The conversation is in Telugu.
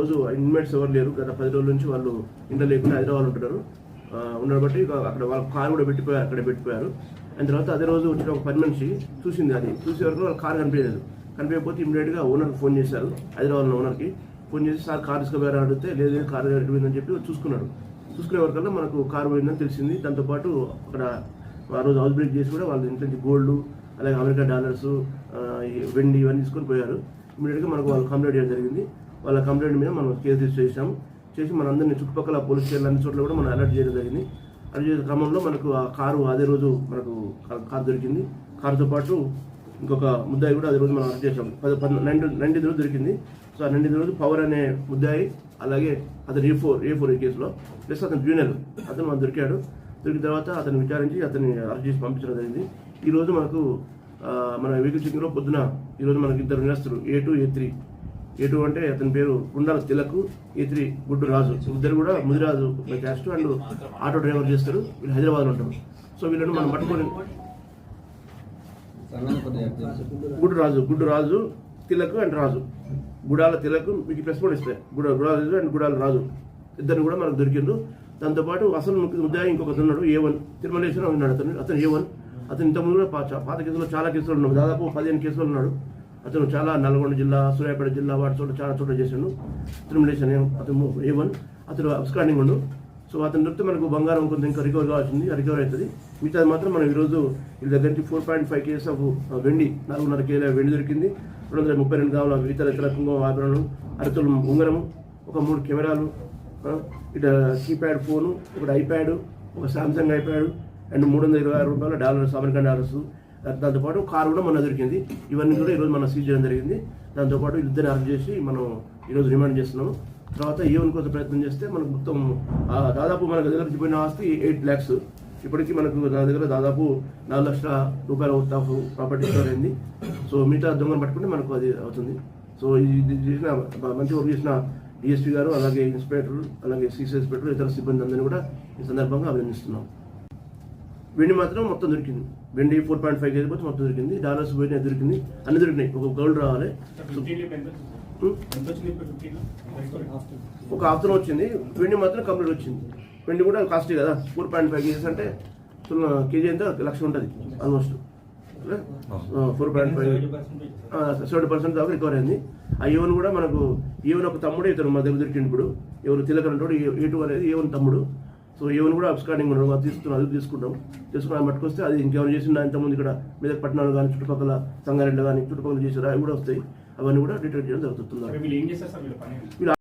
రోజు ఇన్మేట్స్ ఎవరు లేరు. గత పది రోజుల నుంచి వాళ్ళు ఇంట్లో లేకుండా హైదరాబాద్ ఉంటున్నారు. ఆ, ఉండడం బట్టి అక్కడ వాళ్ళ కారు కూడా పెట్టిపోయారు అక్కడ పెట్టిపోయారు. అండ్ తర్వాత అదే రోజు వచ్చిన ఒక పని మనిషి చూసింది అది. చూసే వరకు వాళ్ళ కారు కనిపించలేదు. కనిపించకపోతే ఇమీడియట్గా ఓనర్కి ఫోన్ చేశారు. హైదరాబాద్ ఓనర్కి ఫోన్ చేసి సార్ కార్ తీసుకుపోయారని అడిగితే లేదు కార్ కారు చెప్పి చూసుకున్నాడు. చూసుకునే వరకల్లా మనకు కారు పోయిందని తెలిసింది. దాంతోపాటు అక్కడ ఆ రోజు హౌస్ బ్రేక్ చేసి కూడా వాళ్ళ ఇంటి నుంచి గోల్డ్ అలాగే అమెరికా డాలర్స్ వెండి ఇవన్నీ తీసుకొని పోయారు. ఇమీడియట్గా మనకు వాళ్ళు కంప్లైంట్ చేయడం జరిగింది. వాళ్ళ కంప్లైంట్ మీద మనం కేసు రిజిస్టర్ చేసాము చేసి మనందరినీ చుట్టుపక్కల పోలీస్ స్టేషన్ అన్ని చోట్ల కూడా మనం అలర్ట్ చేయడం జరిగింది. అలర్ట్ చేసే క్రమంలో మనకు ఆ కారు అదే రోజు మనకు కారు దొరికింది. కారుతో పాటు ఇంకొక ముద్దాయి కూడా అదే రోజు మనం అరెస్ట్ చేసాం పది పది నైన్టీ రోజు దొరికింది. సో ఆ నైన్టీ రోజు పవర్ అనే ముద్దాయి అలాగే అతను ఏ ఫోర్ ఏ ఫోర్ ఈ కేసులో ప్లస్ అతను జూనియర్ అతను మనం దొరికాడు. దొరికిన తర్వాత అతను విచారించి అతన్ని అరెస్ట్ చేసి పంపించడం జరిగింది. ఈరోజు మనకు మన వెహికల్ చెక్కింగ్లో పొద్దున ఈరోజు మనకి ఇద్దరు నిరస్తులు ఏ టూ ఏ త్రీ ఎటు అంటే అతని పేరు గుండాల తిలకు ఏ త్రీ గుడ్డు రాజు. ఇద్దరు కూడా Mudiraju caste and auto driver చేస్తారు. వీళ్ళు హైదరాబాద్లో ఉంటారు. సో వీళ్ళని మనం పట్టుకొని గుడ్డు రాజు గుడ్డు రాజు తిలకు అండ్ రాజు. గుడాల తిలకు మీకు ప్రెస్ కూడా ఇస్తాయి. గుడ గుడాల అండ్ గుడాల రాజు. ఇద్దరు కూడా మనకు దొరికిండు దాంతోపాటు అసలు ముఖ్య ముద్దాయి ఇంకొక ఉన్నాడు ఏ వన్ తిరుమలేశ్వరం ఉన్నాడు అతను. అతను ఏ వన్ అతను ఇంతకుముందు కూడా పాత కేసులో చాలా కేసులు ఉన్నాడు. దాదాపు పదిహేను కేసులు ఉన్నాడు. అతను చాలా నల్గొండ జిల్లా సూర్యాపేట జిల్లా వాటి చోట చాలా చోట చేశాడు. తిరుమలేశ్వరం అతను ఏ వన్ అతను అబ్స్కాండింగ్ ఉండు. సో అతను దొరికితే మనకు బంగారం కొంత ఇంకా రికవర్ కావాల్సింది. రికవర్ అవుతుంది. మిగతాది మాత్రం మనం ఈరోజు వీళ్ళ దగ్గర నుంచి four point five kgs of వెండి నాలుగున్నర కేజీల వెండి దొరికింది. రెండు వందల ముప్పై రెండు కావాలి ఇతర ఇతర కుంభం ఆభరణం అరతులు ఉంగరం ఒక మూడు కెమెరాలు ఆ, కీప్యాడ్ ఫోను ఒకటి ఐప్యాడ్ ఒక సామ్సంగ్ ఐప్యాడ్ అండ్ మూడు వందల ఇరవై ఆరు రూపాయల డాలర్స్ అమెరికన్ డాలర్స్ దాంతోపాటు కారు కూడా మన దొరికింది. ఇవన్నీ కూడా ఈరోజు మనం సీజ్ చేయడం జరిగింది. దాంతోపాటు ఇద్దరిని అరెస్ట్ చేసి మనం ఈరోజు రిమాండ్ చేస్తున్నాము. తర్వాత ఈవెన్ కోసం ప్రయత్నం చేస్తే మనకు మొత్తం దాదాపు మనకు దగ్గర పోయిన ఆస్తి ఎయిట్ ల్యాక్స్. ఇప్పటికీ మనకు నా దగ్గర దాదాపు నాలుగు లక్షల రూపాయల వర్త్ ఆఫ్ ప్రాపర్టీ స్టోర్ అయింది. సో మిగతా దొంగను పట్టుకుంటే మనకు అది అవుతుంది. సో ఇది చేసిన మంచి వర్క్ చేసిన డిఎస్పీ గారు అలాగే ఇన్స్పెక్టర్ అలాగే సిసి ఇన్స్పెక్టర్ ఇతర సిబ్బంది అందరినీ కూడా ఈ సందర్భంగా అభినందిస్తున్నాం. వెండి మాత్రం మొత్తం దొరికింది. వెండి ఫోర్ పాయింట్ ఫైవ్ కేజీ పోతే మొత్తం దొరికింది. డాలర్స్ పోయినాయి దొరికింది. అన్ని దొరికినాయి. ఒక గోల్డ్ రావాలి? ఒక ఆఫ్టర్ వచ్చింది. వెండి మాత్రం కంప్లీట్ వచ్చింది. వెండి కూడా కాస్ట్లీ కదా. ఫోర్ పాయింట్ ఫైవ్ కేజీస్ అంటే కేజీ ఎంత? లక్ష ఉంటుంది. Almost four point five seventy percent దాకా రికవర్ అయింది. ఆ ఈవెన్ కూడా మనకు ఈవెన్ ఒక తమ్ముడు ఇతను మా దగ్గర దొరికింది ఇప్పుడు. ఎవరు తిలకన్ అంటాడు ఏ టూ అనేది ఈవెన్ తమ్ముడు. సో ఈవెన్ కూడా అబ్స్కార్డింగ్ ఉండడం అది తీసుకున్నాం అది తీసుకుంటాం. తీసుకుని పట్టుకొస్తే అది ఇంకేమైనా చేసిన ఇంతకుముందు ఇక్కడ మీద పట్టణాలు కానీ చుట్టుపక్కల సంగారెడ్డి కానీ చుట్టుపక్కల చేసారు అవి కూడా వస్తాయి. అవన్నీ కూడా డిటెక్ట్ చేయడం జరుగుతుంది.